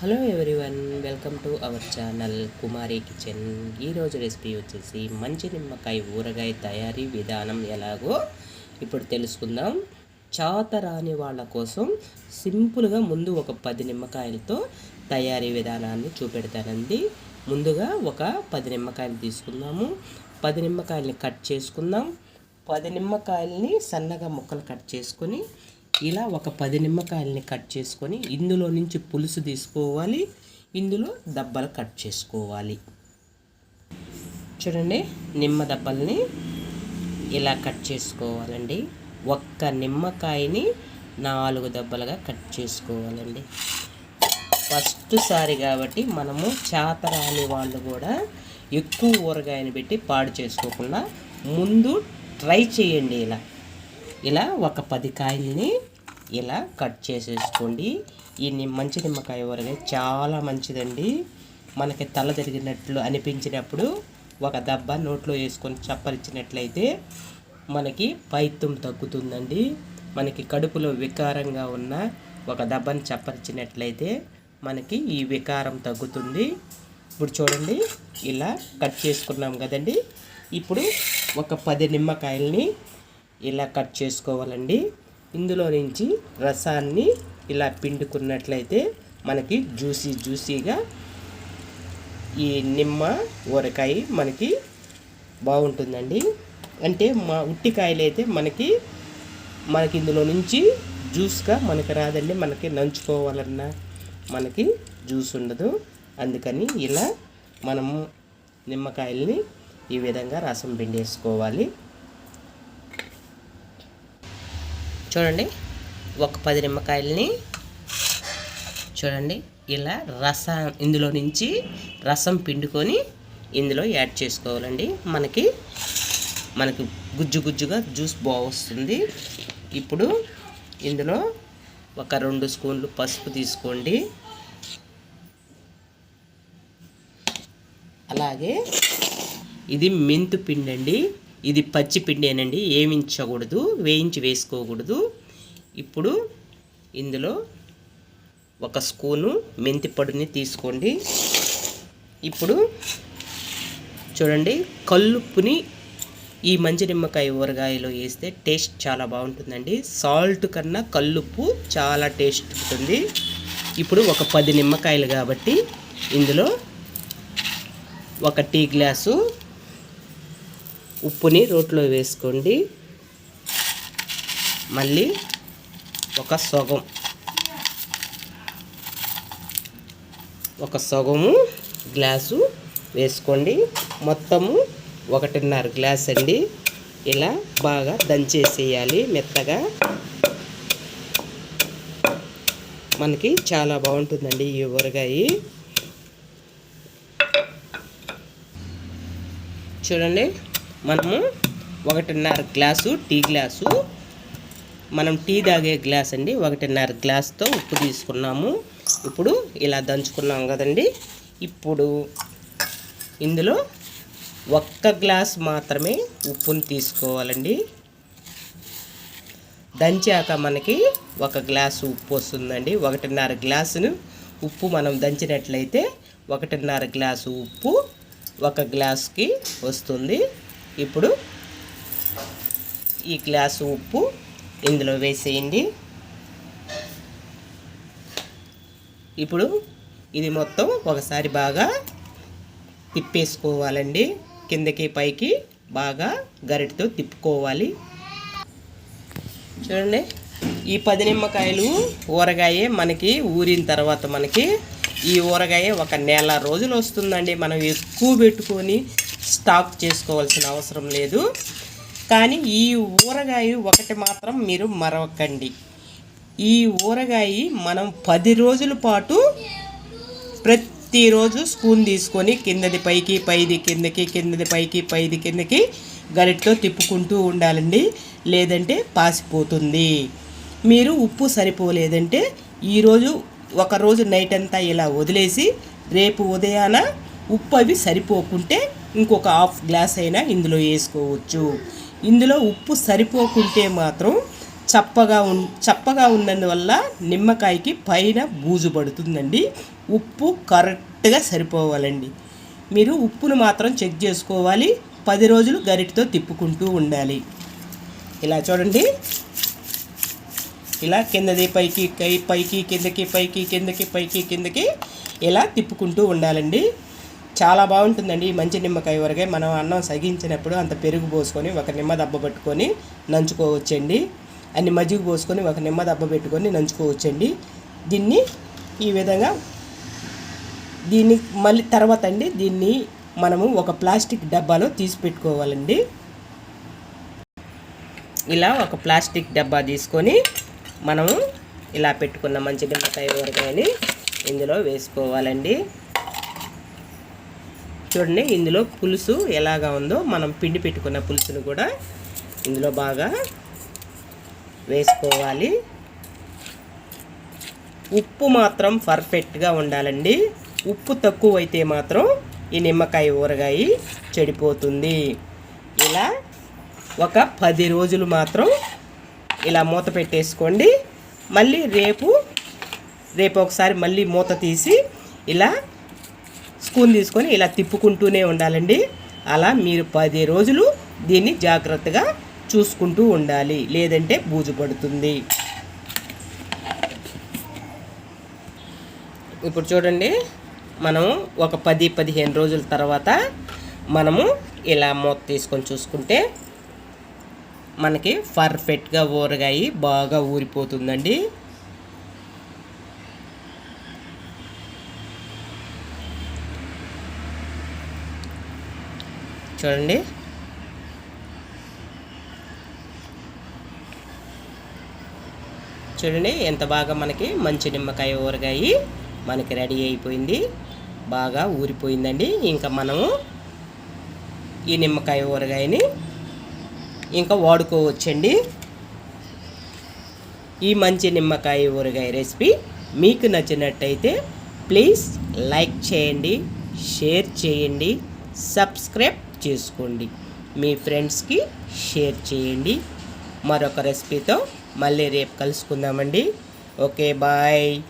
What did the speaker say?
Hello everyone welcome to our channel Kumari kitchen. ఈరోజు recipe వచ్చేసి మంచి నిమ్మకాయ ఊరగాయ తయారీ విధానం ఎలాగో ఇప్పుడు తెలుసుకుందాం. చాత రాని వాళ్ళ కోసం సింపుల్గా ముందు ఒక పది నిమ్మకాయలతో తయారీ విధానాన్ని చూపెడతానండి. ముందుగా ఒక పది నిమ్మకాయలు తీసుకుందాము. పది నిమ్మకాయలని కట్ చేసుకుందాం. పది నిమ్మకాయలని సన్నగా ముక్కలు కట్ చేసుకొని ఇలా ఒక పది నిమ్మకాయలని కట్ చేసుకొని ఇందులో నుంచి పులుసు తీసుకోవాలి. ఇందులో దబ్బలు కట్ చేసుకోవాలి. చూడండి నిమ్మ దబ్బల్ని ఇలా కట్ చేసుకోవాలండి. ఒక్క నిమ్మకాయని నాలుగు దెబ్బలుగా కట్ చేసుకోవాలండి. ఫస్ట్ సారి కాబట్టి మనము చేతరాని వాళ్ళు కూడా ఎక్కువ ఊరగాయని పెట్టి పాడు చేసుకోకుండా ముందు ట్రై చేయండి ఇలా. ఇలా ఒక పది కాయల్ని ఇలా కట్ చేసేసుకోండి. ఈ మంచి నిమ్మకాయ ఊరగాయ చాలా మంచిదండి. మనకి తల తిరిగినట్లు అనిపించినప్పుడు ఒక దెబ్బ నోట్లో వేసుకొని చప్పరిచ్చినట్లయితే మనకి పైత్యం తగ్గుతుందండి. మనకి కడుపులో వికారంగా ఉన్న ఒక దెబ్బను చప్పరిచినట్లయితే మనకి ఈ వికారం తగ్గుతుంది. ఇప్పుడు చూడండి ఇలా కట్ చేసుకున్నాం కదండి. ఇప్పుడు ఒక పది నిమ్మకాయల్ని ఇలా కట్ చేసుకోవాలండి. ఇందులో నుంచి రసాన్ని ఇలా పిండుకున్నట్లయితే మనకి జ్యూసీ జ్యూసీగా ఈ నిమ్మ ఊరకాయ మనకి బాగుంటుందండి. అంటే మా ఉట్టికాయలు అయితే మనకి మనకి ఇందులో నుంచి జ్యూస్గా మనకి రాదండి. మనకి నంచుకోవాలన్నా మనకి జ్యూస్ ఉండదు. అందుకని ఇలా మనము నిమ్మకాయల్ని ఈ విధంగా రసం పిండేసుకోవాలి. చూడండి. ఒక పది నిమ్మకాయలని చూడండి. ఇలా రసం ఇందులో నుంచి రసం పిండుకొని ఇందులో యాడ్ చేసుకోవాలండి. మనకి మనకి గుజ్జు గుజ్జుగా జ్యూస్ బాగొస్తుంది ఇప్పుడు ఇందులో ఒక రెండు స్పూన్లు పసుపు తీసుకోండి. అలాగే ఇది మెంతు పిండి అండి ఇది పచ్చి పిండేనండి ఏమించకూడదు వేయించి వేసుకోకూడదు. ఇప్పుడు ఇందులో ఒక స్పూను మెంతిపడుని తీసుకోండి. ఇప్పుడు చూడండి కల్లుప్పుని ఈ మంచి నిమ్మకాయ ఊరగాయలో వేస్తే టేస్ట్ చాలా బాగుంటుందండి. సాల్ట్ కన్నా కల్లుప్పు చాలా టేస్ట్ ఉంటుంది. ఇప్పుడు ఒక పది నిమ్మకాయలు కాబట్టి ఇందులో ఒక టీ గ్లాసు ఉప్పుని రోట్లో వేసుకోండి. మళ్ళీ ఒక సగం. ఒక సగము గ్లాసు వేసుకోండి. మొత్తము ఒకటిన్నర గ్లాస్ అండి. ఇలా బాగా దంచేసేయాలి మెత్తగా. మనకి చాలా బాగుంటుందండి ఈ ఊరగాయ. చూడండి. మనము ఒకటిన్నర గ్లాసు టీ గ్లాసు మనం టీ తాగే గ్లాస్ అండి ఒకటిన్నర గ్లాస్తో ఉప్పు తీసుకున్నాము. ఇప్పుడు ఇలా దంచుకున్నాం కదండి. ఇప్పుడు ఇందులో ఒక్క గ్లాస్ మాత్రమే ఉప్పును తీసుకోవాలండి. దంచాక మనకి ఒక గ్లాసు ఉప్పు వస్తుందండి. ఒకటిన్నర గ్లాసును ఉప్పు మనం దంచినట్లయితే ఒకటిన్నర గ్లాసు ఉప్పు ఒక గ్లాస్కి వస్తుంది. ఇప్పుడు ఈ గ్లాసు ఉప్పు ఇందులో వేసేయండి. ఇప్పుడు ఇది మొత్తం ఒకసారి బాగా తిప్పేసుకోవాలండి. కిందకి పైకి బాగా గరిటతో తిప్పుకోవాలి. చూడండి ఈ పది నిమ్మకాయలు ఊరగాయ మనకి ఊరిన తర్వాత మనకి ఈ ఊరగాయ ఒక నెల రోజులు వస్తుందండి. మనం ఎక్కువ పెట్టుకొని స్టాక్ చేసుకోవాల్సిన అవసరం లేదు. కానీ ఈ ఊరగాయ ఒకటి మాత్రం మీరు మరవకండి. ఈ ఊరగాయ మనం పది రోజుల పాటు ప్రతిరోజు స్పూన్ తీసుకొని కిందది పైకి పైది కిందకి కిందది పైకి పైది కిందకి గరిట్లో తిప్పుకుంటూ ఉండాలండి. లేదంటే పాసిపోతుంది. మీరు ఉప్పు సరిపోలేదంటే ఈరోజు ఒకరోజు నైట్ అంతా ఇలా వదిలేసి రేపు ఉదయాన ఉప్పు అవి సరిపోకుంటే ఇంకొక హాఫ్ గ్లాస్ అయినా ఇందులో వేసుకోవచ్చు. ఇందులో ఉప్పు సరిపోకుంటే మాత్రం చప్పగా ఉన్ చప్పగా ఉన్నందువల్ల నిమ్మకాయకి పైన బూజు పడుతుందండి. ఉప్పు కరెక్ట్గా సరిపోవాలండి. మీరు ఉప్పును మాత్రం చెక్ చేసుకోవాలి. పది రోజులు గరిటతో తిప్పుకుంటూ ఉండాలి. ఇలా చూడండి. ఇలా కిందది పైకి పైకి కిందకి పైకి కిందకి పైకి కిందకి ఇలా తిప్పుకుంటూ ఉండాలండి. చాలా బాగుంటుందండి ఈ మంచి నిమ్మకాయ ఊరగాయ. మనం అన్నం సగించినప్పుడు అంత పెరుగు పోసుకొని ఒక నిమ్మ దెబ్బ పెట్టుకొని నంచుకోవచ్చండి. అన్ని మజ్జిగ పోసుకొని ఒక నిమ్మ దెబ్బ పెట్టుకొని నంచుకోవచ్చండి. దీన్ని ఈ విధంగా దీన్ని మళ్ళీ తర్వాత అండి దీన్ని మనము ఒక ప్లాస్టిక్ డబ్బాలో తీసి పెట్టుకోవాలండి. ఇలా ఒక ప్లాస్టిక్ డబ్బా తీసుకొని మనము ఇలా పెట్టుకున్న మంచి నిమ్మకాయ ఊరగాయని ఇందులో వేసుకోవాలండి. చూడండి ఇందులో పులుసు ఎలాగా ఉందో మనం పిండి పెట్టుకున్న పులుసును కూడా ఇందులో బాగా వేసుకోవాలి. ఉప్పు మాత్రం పర్ఫెక్ట్గా ఉండాలండి. ఉప్పు తక్కువ అయితే మాత్రం ఈ నిమ్మకాయ ఊరగాయ చెడిపోతుంది. ఇలా ఒక పది రోజులు మాత్రం ఇలా మూత పెట్టేసుకోండి. మళ్ళీ రేపు రేపు ఒకసారి మళ్ళీ మూత తీసి ఇలా స్పూన్ తీసుకొని ఇలా తిప్పుకుంటూనే ఉండాలండి. అలా మీరు పది రోజులు దీన్ని జాగ్రత్తగా చూసుకుంటూ ఉండాలి. లేదంటే బూజు పడుతుంది. ఇప్పుడు చూడండి మనం ఒక పది పదిహేను రోజుల తర్వాత మనము ఇలా మూత తీసుకొని చూసుకుంటే మనకి పర్ఫెక్ట్గా ఊరగాయి బాగా ఊరిపోతుందండి. చూడండి. చూడండి ఎంత బాగా మనకి మంచి నిమ్మకాయ ఊరగాయి మనకి రెడీ అయిపోయింది. బాగా ఊరిపోయిందండి. ఇంకా మనము ఈ నిమ్మకాయ ఊరగాయని ఇంకా వాడుకోవచ్చండి. ఈ మంచి నిమ్మకాయ ఊరగాయ రెసిపీ మీకు నచ్చినట్టయితే ప్లీజ్ లైక్ చేయండి షేర్ చేయండి సబ్స్క్రైబ్ చేసుకోండి. మీ ఫ్రెండ్స్కి షేర్ చేయండి. మరొక రెసిపీతో మళ్ళీ రేపు కలుసుకుందామండి. Okay bye.